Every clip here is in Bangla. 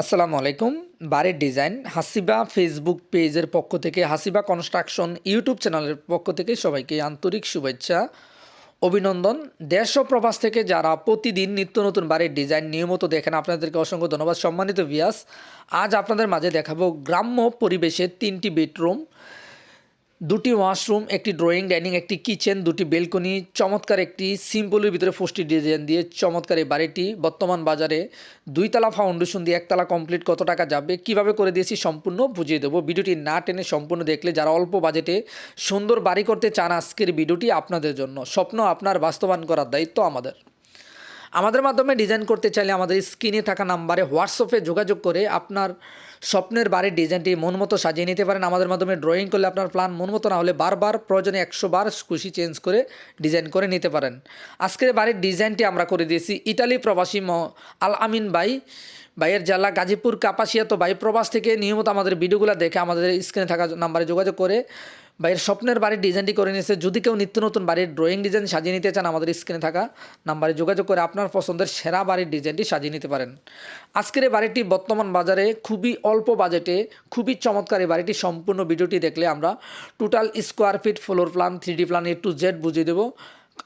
আসসালামু আলাইকুম। বাড়ির ডিজাইন, হাসিবা ফেসবুক পেজের পক্ষ থেকে, হাসিবা কনস্ট্রাকশন ইউটিউব চ্যানেলের পক্ষ থেকে সবাইকে আন্তরিক শুভেচ্ছা, অভিনন্দন। দেশ ও প্রবাস থেকে যারা প্রতিদিন নিত্য নতুন বাড়ির ডিজাইন নিয়মিত দেখেন, আপনাদেরকে অসংখ্য ধন্যবাদ সম্মানিত ভিয়াস আজ আপনাদের মাঝে দেখাবো গ্রাম্য পরিবেশের তিনটি বেডরুম দুটি ওয়াশরুম, একটি ড্রয়িং, ডাইনিং, একটি কিচেন, দুটি বেলকনি, চমৎকার একটি সিম্পলের ভিতরে ফোস্টি ডিজাইন দিয়ে চমৎকার এই বাড়িটি। বর্তমান বাজারে দুইতলা ফাউন্ডেশন দিয়ে একতলা কমপ্লিট কত টাকা যাবে, কীভাবে করে দিয়েছি সম্পূর্ণ বুঝিয়ে দেবো। ভিডিওটি না টেনে সম্পূর্ণ দেখলে যারা অল্প বাজেটে সুন্দর বাড়ি করতে চান, আজকের ভিডিওটি আপনাদের জন্য। স্বপ্ন আপনার বাস্তবায়ন করার দায়িত্ব আমাদের। আমাদের মাধ্যমে ডিজাইন করতে চাইলে আমাদের স্ক্রিনে থাকা নাম্বারে হোয়াটসঅ্যাপে যোগাযোগ করে আপনার স্বপ্নের বাড়ির ডিজাইনটি মন মতো সাজিয়ে নিতে পারেন। আমাদের মাধ্যমে ড্রয়িং করলে আপনার প্ল্যান মন মতো না হলে বারবার প্রয়োজনে একশো বার খুশি চেঞ্জ করে ডিজাইন করে নিতে পারেন। আজকের বাড়ির ডিজাইনটি আমরা করে দিয়েছি ইটালি প্রবাসী ম আল আমিন ভাই। ভাইয়ের জেলা গাজীপুর কাপাসিয়া, তো ভাই প্রবাস থেকে নিয়মিত আমাদের ভিডিওগুলো দেখে আমাদের স্ক্রিনে থাকা নাম্বারে যোগাযোগ করে ভাইয়ের স্বপ্নের বাড়ির ডিজাইনটি করে নিয়েছে। যদি কেউ নিত্য নতুন বাড়ির ড্রয়িং ডিজাইন সাজিয়ে নিতে চান, আমাদের স্ক্রিনে থাকা নাম্বারে যোগাযোগ করে আপনার পছন্দের সেরা বাড়ির ডিজাইনটি সাজিয়ে নিতে পারেন। আজকের এই বাড়িটি বর্তমান বাজারে খুবই অল্প বাজেটে খুবই চমৎকার এই বাড়িটি সম্পূর্ণ ভিডিওটি দেখলে আমরা total square feet floor plan three D plan A to Z বুঝিয়ে দেবো।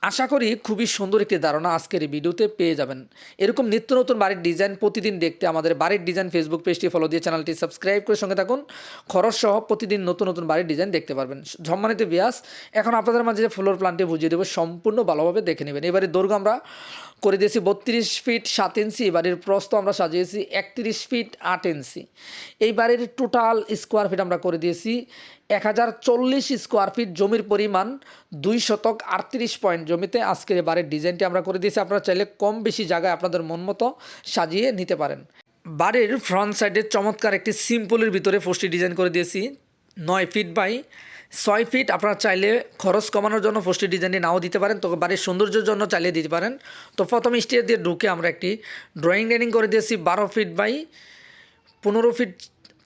আশা করি খুবই সুন্দর একটি ধারণা আজকের এই ভিডিওতে পেয়ে যাবেন। এরকম নিত্য নতুন বাড়ির ডিজাইন প্রতিদিন দেখতে আমাদের বাড়ির ডিজাইন ফেসবুক পেজটি ফলো দিয়ে চ্যানেলটি সাবস্ক্রাইব করে সঙ্গে থাকুন। খরচ সহ প্রতিদিন নতুন নতুন বাড়ির ডিজাইন দেখতে পারবেন। সম্মানিত বিয়াস এখন আপনাদের মাঝে যে ফ্লোর প্ল্যানটি বুঝিয়ে দেবো, সম্পূর্ণ ভালোভাবে দেখে নেবেন। এবারে দৈর্ঘ্য আমরা করে দিয়েছি বত্রিশ ফিট সাত ইঞ্চি বাড়ির প্রস্ত আমরা সাজিয়েছি একত্রিশ ফিট আট ইঞ্চি এই বাড়ির টোটাল স্কোয়ার ফিট আমরা করে দিয়েছি এক হাজার চল্লিশ স্কোয়ার ফিট জমির পরিমাণ দুই শতক আটত্রিশ পয়েন্ট জমিতে, আজকের বাড়ির ডিজাইনটি আমরা করে দিয়েছি। আপনারা চাইলে কম বেশি জায়গায় আপনাদের মন মতো সাজিয়ে নিতে পারেন। বাড়ির ফ্রন্ট সাইডে চমৎকার একটি সিম্পলের ভিতরে পোস্টটি ডিজাইন করে দিয়েছি। নয় ফিট বাই ছয় ফিট আপনারা চাইলে খরচ কমানোর জন্য পোস্টি ডিজাইনটি নাও দিতে পারেন। তো বাড়ির সৌন্দর্যের জন্য চালিয়ে দিতে পারেন। তো প্রথম স্টেজ দিয়ে ঢুকে আমরা একটি ড্রয়িং ডাইনিং করে দিয়েছি। বারো ফিট বাই পনেরো ফিট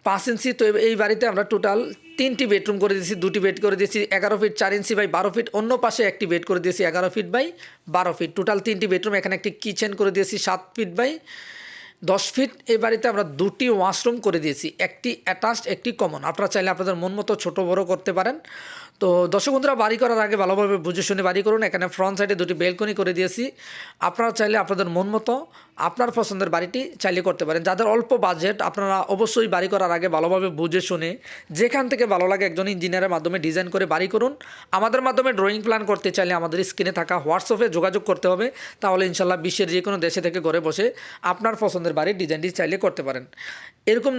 পাঁচ ইঞ্চি, তো এই বাড়িতে আমরা টোটাল তিনটি বেডরুম করে দিয়েছি, দুটি বেড করে দিয়েছি, এগারো ফিট চার ইঞ্চি বাই বারো ফিট অন্য পাশে একটি বেড করে দিয়েছি, এগারো ফিট বাই বারো ফিট টোটাল তিনটি বেডরুম এখানে একটি কিচেন করে দিয়েছি, সাত ফিট বাই দশ ফিট এই বাড়িতে আমরা দুটি ওয়াশরুম করে দিয়েছি, একটি অ্যাটাচড একটি কমন আপনারা চাইলে আপনাদের মন মতো ছোটো বড়ো করতে পারেন। তো দর্শক বন্ধুরা, বাড়ি করার আগে ভালোভাবে বুঝে শুনে বাড়ি করুন। এখানে ফ্রন্ট সাইডে দুটি বেলকনি করে দিয়েছি। আপনারা চাইলে আপনাদের মন মতো, আপনার পছন্দের বাড়িটি চাইলে করতে পারেন। যাদের অল্প বাজেট আপনারা অবশ্যই বাড়ি করার আগে ভালোভাবে বুঝে শুনে, যেখান থেকে ভালো লাগে একজন ইঞ্জিনিয়ারের মাধ্যমে ডিজাইন করে বাড়ি করুন। আমাদের মাধ্যমে ড্রয়িং প্ল্যান করতে চাইলে আমাদের স্ক্রিনে থাকা হোয়াটসঅ্যাপে যোগাযোগ করতে হবে। তাহলে ইনশাল্লাহ বিশ্বের যে কোনো দেশে থেকে ঘরে বসে আপনার পছন্দের বাড়ির ডিজাইনটি চাইলে করতে পারেন। এরকম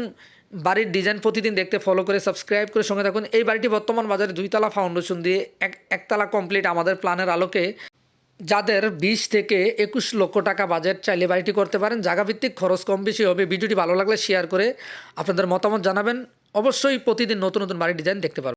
বাড়ির ডিজাইন প্রতিদিন দেখতে ফলো করে সাবস্ক্রাইব করে সঙ্গে থাকুন। এই বাড়িটি বর্তমান বাজারে দুইতলা ফাউন্ডেশন দিয়ে এক, একতলা কমপ্লিট আমাদের প্ল্যানের আলোকে। যাদের বিশ থেকে একুশ লক্ষ টাকা বাজেট চাইলে বাড়িটি করতে পারেন। জায়গাভিত্তিক খরচ কম বেশি হবে। ভিডিওটি ভালো লাগলে শেয়ার করে আপনাদের মতামত জানাবেন। অবশ্যই প্রতিদিন নতুন নতুন বাড়ির ডিজাইন দেখতে পারবেন।